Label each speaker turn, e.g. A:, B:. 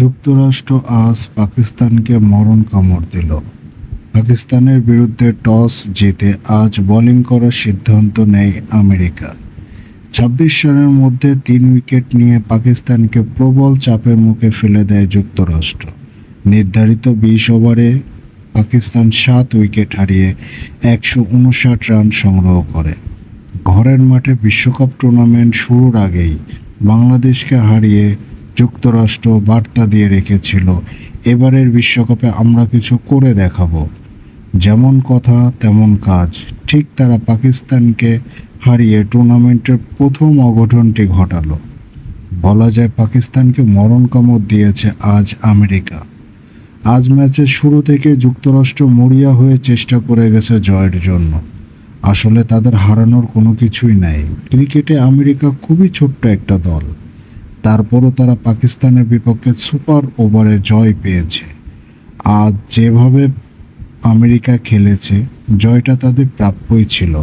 A: যুক্তরাষ্ট্র আজ পাকিস্তানকে মরণ কামড় দিল। পাকিস্তানের বিরুদ্ধে টস জিতে আজ বোলিং করার সিদ্ধান্ত নেয় আমেরিকা। ছাব্বিশ রানের মধ্যে তিন উইকেট নিয়ে পাকিস্তানকে প্রবল চাপের মুখে ফেলে দেয় যুক্তরাষ্ট্র। নির্ধারিত বিশ ওভারে পাকিস্তান সাত উইকেট হারিয়ে একশো উনষাট রান সংগ্রহ করে। ঘরের মাঠে বিশ্বকাপ টুর্নামেন্ট শুরুর আগেই বাংলাদেশকে হারিয়ে যুক্তরাষ্ট্র বার্তা দিয়ে রেখেছিল, এবারের বিশ্বকাপে আমরা কিছু করে দেখাবো। যেমন কথা, তেমন কাজ। ঠিক তারা পাকিস্তানকে হারিয়ে টুর্নামেন্টের প্রথম অঘটনটি ঘটালো। বলা যায় পাকিস্তানকে মরণ কামড় দিয়েছে আজ আমেরিকা। আজ ম্যাচের শুরু থেকে যুক্তরাষ্ট্র মরিয়া হয়ে চেষ্টা করে গেছে জয়ের জন্য। আসলে তাদের হারানোর কোনো কিছুই নাই। ক্রিকেটে আমেরিকা খুবই ছোট্ট একটা দল। তারপরও তারা পাকিস্তানের বিপক্ষে সুপার ওভারে জয় পেয়েছে। আর যেভাবে আমেরিকা খেলেছে, জয়টা তাদের প্রাপ্যই ছিল।